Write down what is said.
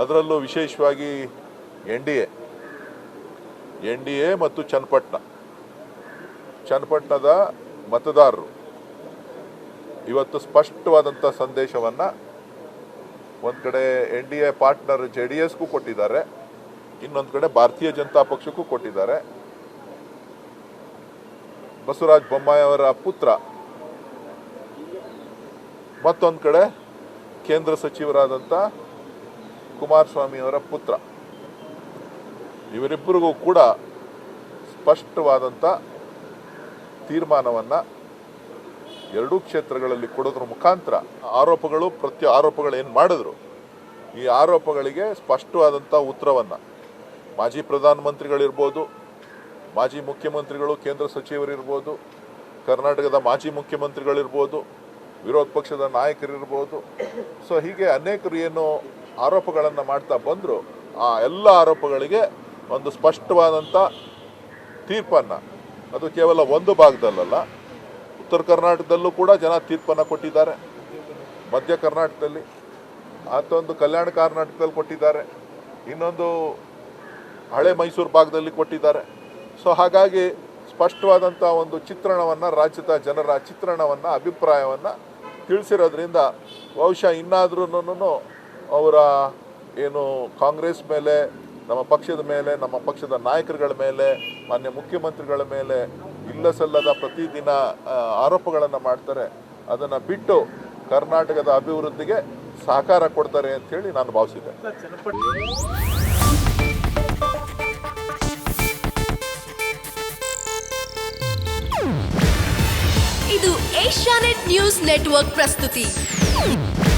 ಅದರಲ್ಲೂ ವಿಶೇಷವಾಗಿ N D A. N D A ಮತ್ತು ಚನ್ನಪಟ್ಟಣ. ಚನ್ನಪಟ್ಟಣದ ಮತದಾರರು ಇವತ್ತು ಸ್ಪಷ್ಟವಾದಂಥ ಸಂದೇಶವನ್ನು ಒಂದು ಕಡೆ N D A partner J D ಎಸ್ಗೂ ಕೊಟ್ಟಿದ್ದಾರೆ, ಇನ್ನೊಂದು ಕಡೆ ಭಾರತೀಯ ಜನತಾ ಪಕ್ಷಕ್ಕೂ ಕೊಟ್ಟಿದ್ದಾರೆ. ಬಸವರಾಜ ಬೊಮ್ಮಾಯಿಯವರ ಪುತ್ರ ಮತ್ತೊಂದು ಕಡೆ ಕೇಂದ್ರ ಸಚಿವರಾದಂಥ ಕುಮಾರಸ್ವಾಮಿ ಅವರ ಪುತ್ರ. ಇವರಿಬ್ಬರಿಗೂ ಕೂಡ ಸ್ಪಷ್ಟವಾದಂಥ ತೀರ್ಮಾನವನ್ನು ಎರಡೂ ಕ್ಷೇತ್ರಗಳಲ್ಲಿ ಕೊಡೋದ್ರ ಮುಖಾಂತರ ಆರೋಪಗಳು ಪ್ರತಿ ಆರೋಪಗಳು ಏನು ಮಾಡಿದ್ರು, ಈ ಆರೋಪಗಳಿಗೆ ಸ್ಪಷ್ಟವಾದಂಥ ಉತ್ತರವನ್ನು ಮಾಜಿ ಪ್ರಧಾನಮಂತ್ರಿಗಳಿರ್ಬೋದು, ಮಾಜಿ ಮುಖ್ಯಮಂತ್ರಿಗಳು, ಕೇಂದ್ರ ಸಚಿವರಿರ್ಬೋದು, ಕರ್ನಾಟಕದ ಮಾಜಿ ಮುಖ್ಯಮಂತ್ರಿಗಳಿರ್ಬೋದು, ವಿರೋಧ ಪಕ್ಷದ ನಾಯಕರಿರ್ಬೋದು. ಸೊ ಹೀಗೆ ಅನೇಕರು ಏನು ಆರೋಪಗಳನ್ನು ಮಾಡ್ತಾ ಬಂದರು, ಆ ಎಲ್ಲ ಆರೋಪಗಳಿಗೆ ಒಂದು ಸ್ಪಷ್ಟವಾದಂಥ ತೀರ್ಪನ್ನು. ಅದು ಕೇವಲ ಒಂದು ಭಾಗದಲ್ಲಲ್ಲ, ಉತ್ತರ ಕರ್ನಾಟಕದಲ್ಲೂ ಕೂಡ ಜನ ತೀರ್ಪನ್ನು ಕೊಟ್ಟಿದ್ದಾರೆ. ಮಧ್ಯ ಕರ್ನಾಟಕದಲ್ಲಿ ಮತ್ತೊಂದು ಕಲ್ಯಾಣ ಕರ್ನಾಟಕದಲ್ಲಿ ಕೊಟ್ಟಿದ್ದಾರೆ. ಇನ್ನೊಂದು ಹಳೆ ಮೈಸೂರು ಭಾಗದಲ್ಲಿ ಕೊಟ್ಟಿದ್ದಾರೆ. ಸೊ ಹಾಗಾಗಿ ಸ್ಪಷ್ಟವಾದಂಥ ಒಂದು ಚಿತ್ರಣವನ್ನು, ರಾಜ್ಯದ ಜನರ ಚಿತ್ರಣವನ್ನು, ಅಭಿಪ್ರಾಯವನ್ನು ತಿಳಿಸಿರೋದ್ರಿಂದ ಬಹುಶಃ ಇನ್ನಾದ್ರೂ ಅವರ ಏನು ಕಾಂಗ್ರೆಸ್ ಮೇಲೆ, ನಮ್ಮ ಪಕ್ಷದ ಮೇಲೆ, ನಮ್ಮ ಪಕ್ಷದ ನಾಯಕರುಗಳ ಮೇಲೆ, ಮಾನ್ಯ ಮುಖ್ಯಮಂತ್ರಿಗಳ ಮೇಲೆ ಇಲ್ಲ ಸಲ್ಲದ ಪ್ರತಿದಿನ ಆರೋಪಗಳನ್ನು ಮಾಡ್ತಾರೆ. ಅದನ್ನು ಬಿಟ್ಟು ಕರ್ನಾಟಕದ ಅಭಿವೃದ್ಧಿಗೆ ಸಹಕಾರ ಕೊಡ್ತಾರೆ ಅಂತೇಳಿ ನಾನು ಭಾವಿಸಿದ್ದೆ. ಇದು ಏಷ್ಯಾನೆಟ್ ನ್ಯೂಸ್ ನೆಟ್ವರ್ಕ್ ಪ್ರಸ್ತುತಿ.